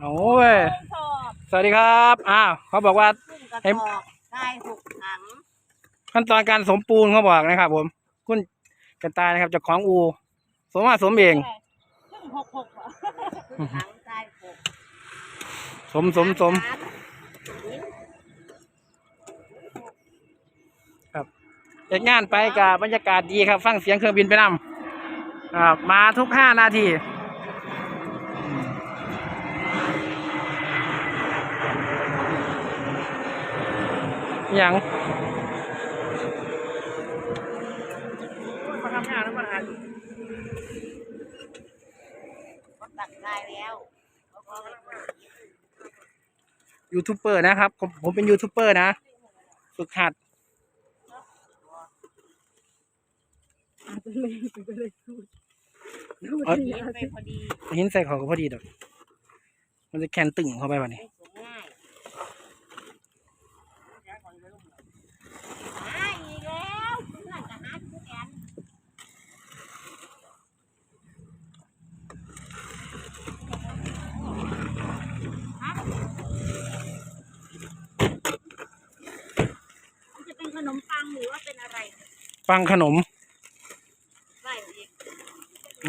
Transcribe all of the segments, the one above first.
โอ้ยสอบสวัสดีครับอ้าวเขาบอกว่าขึ้นกระเห็นสอบได้หกถังขั้นตอนการสมปูนเขาบอกนะครับ ผม คุณกระตายนะครับเจากของอู สมมาสมเอง ขึ้นหกหกเหรอขึ้นถังได้หกสมสมสมเด็กงานไปกับบรรยากาศดีครับ ฟังเสียงเครื่องบินไปนำอ่ามาทุกห้านาที ย่างมาทำงานแล้วมาหาก็ตักได้แล้วยูทูบเบอร์นะครับ ผมผมเป็นยูทูบเบอร์นะ ฝึกหัดเอาเลี้ยงไปพอดีหินใส่เขาก็พอดีดอกมันจะแคนตึงเข้าไปแบบนี้ ไม่สูงง่ายหาอีกแล้วเพื่อนจะหาทุกแอนฮะมันจะเป็นขนมปัง หรือว่าเป็นอะไรฟังขนมได้อีก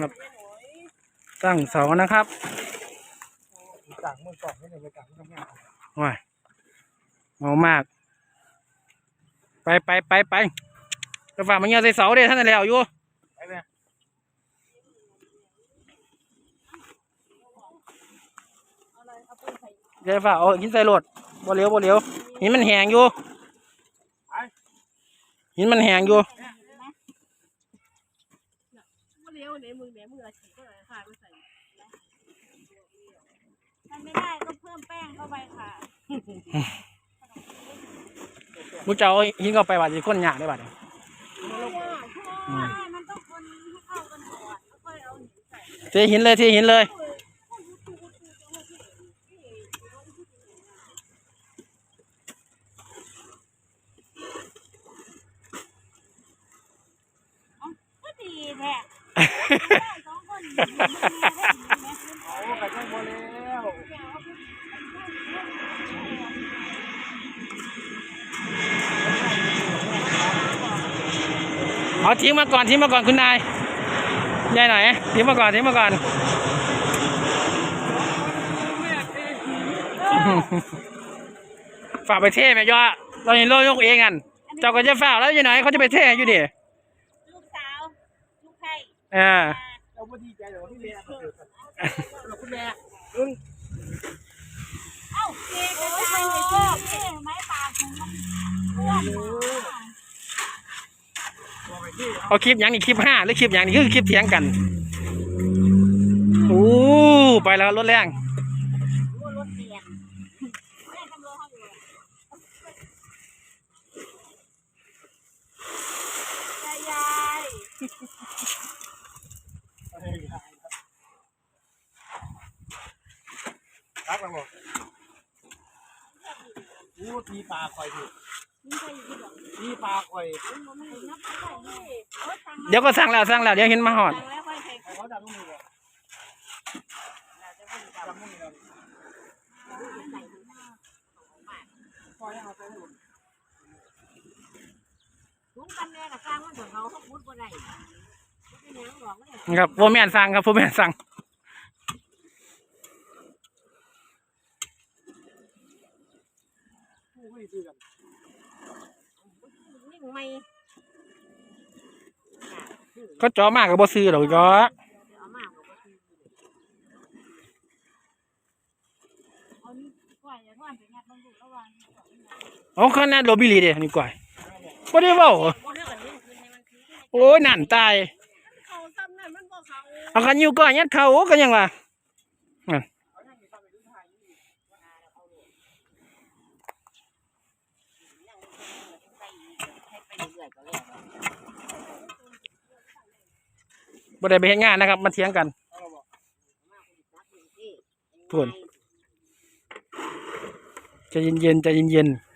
ครับตั้งเสานะครับสั่งมือก่อนไม่ได้ไปสั่งทำงานว้ายเมามาก ไปไปไปไปกระฝากมันเงี้ยใส่เสาเด้ท่านนั่นแหล้วอยู่ไปเลยเอาเลยเอาปืนใส่เดี๋ยวฝากเอาหินใส่รถบ่เหลียวบ่เหลียวหินมันแหงอยู่ หินมันแหงอยู่เลี้ยวเนี่ยมึงเนี่ยมึงอาชีพก็เลยค่ะไม่ใส่มันไม่ได้ก็เพิ่มแป้งเข้าไปค่ะมุจะเอาหินเข้าไปบาดจะคนหยาได้บาดนี้ใช่มันต้องคนให้เข้ากันก่อนแล้วค่อยเอาหินใส่เทหินเลยเทหินเลย แท้สองคนโอ้ไปช่างโมแล้วเอาทิ้งมาก่อนทิ้งมาก่อนคุณนายยายหน่อยทิ้งมาก่อนทิ้งมาก่อนฝากไปเท่ไหมยอเราเห็นโลกยกเองกันเจ้าก็จะฝากแล้วยายหน่อยเขาจะไปเท่อยู่ดิ ลูกสาว ลูกไข่ เออเราไม่ดีใจเดี๋ยวพี่เมยมาเกิดคุณแม่เอ้าเกกระจายเลยพ่อเก้ไม้ปากของมันอ้วนมาทูเอาคลิปย่างนี้คลิปห้าหรือคลิปย่างนี้คือคลิปเถียงกันโอ้ไปแล้วรถแรง รู้ว่ารถเสียงแม่ทำรถเขาอยู่ยายยายรักมันบอกอู้ทีปลาคอยดินี่ใครอยู่ที่บอกทีปลาคอยมันไม่นับไม่ได้นี่เออสั่งมาเดี๋ยวก็สั่งแล้วสั่งแล้วเดี๋ยวเห็นมาหอดสั่งแล้วค่อยใส่ใครเขาดังลูกมือบอกดังมือเราคอยเอาไปหมดถุงกันแน่กับสร้างมันของเขาเขาพูดบ่ได้ไม่เป็นหยังหรอกไม่ได้ครับโฟร์แมนสั่งครับโฟร์แมนสั่ง ผู้ไม่ซื้อกันนี่ไม่ก็จ่อมากกับบ่ซื้อหรอกจ่อเอามากกว่าที่เอานี่ก่อยอย่าทอดไปงัดมันดูระวังเอาขนาดโรบิลีเด้นี่ก่อยบ่ได้เว้าโอ้เรื่องอันนี้คือให้มันคือให้โอ้ยนั่นตายเขาซ้ำนั่นมันบ่เขาเอากันอยู่ก่อนยัดเขาก็ยังว่า บ่ได้ไปเห็ดงานนะครับ มาเถียงกันเพื่นจะเย็นๆใจเย็นๆ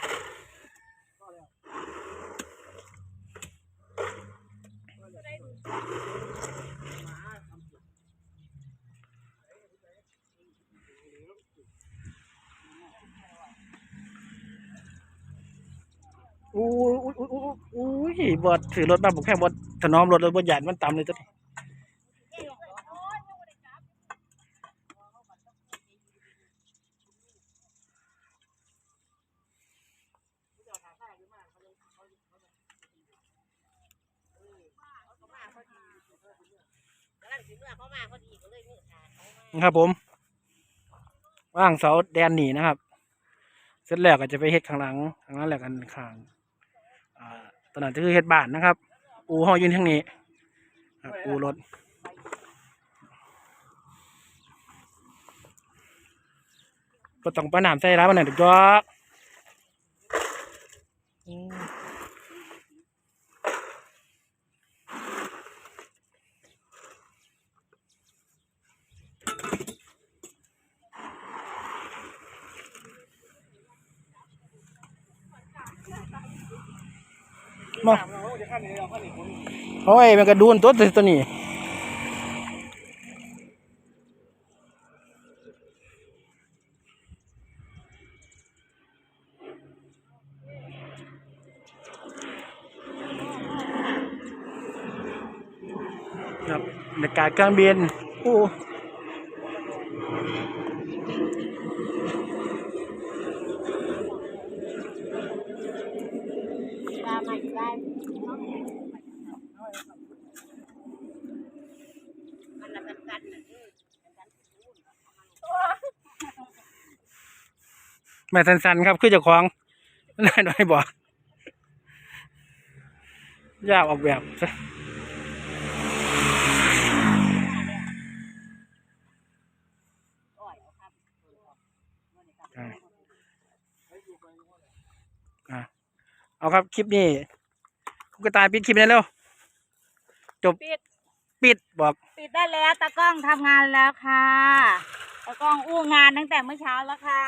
อู้อู้อู้อู้บอดถือรถบ้านผมแค่บอดถนอมรถรถบอดหยาดมันต่ำเลยจ้ะ ครับผมว่างเสาแดนหนีนะครับ เสร็จแล้วก็จะไปเฮ็ดข้างหลังข้างหลังแหล้วกันข้างอ่าตอนนั้นคือเฮ็ดบ้านนะครับอูห้อยืนทางนี้ครับอูรถก็ต้องประนามใส่ร้ายมันหน่อยถูกจ้อก มาโอ้ยมันกระดูนตัวตัวนี้ครับบรรยากาศเครื่องบินโอ้ ตามมาอยู่ได้มันละกันกันน่ะเออ แม่สันๆครับคือเจ้าของนายน้อยบอกยากออกแบบซะอ้อยเอาครับอ่าอ่าเอาครับ คลิปนี้ กระต่ายปิดคลิปนี้เร็วปิดปิดบอกปิดได้แล้วตากล้องทำงานแล้วค่ะตากล้องอู้งานตั้งแต่เมื่อเช้าแล้วค่ะ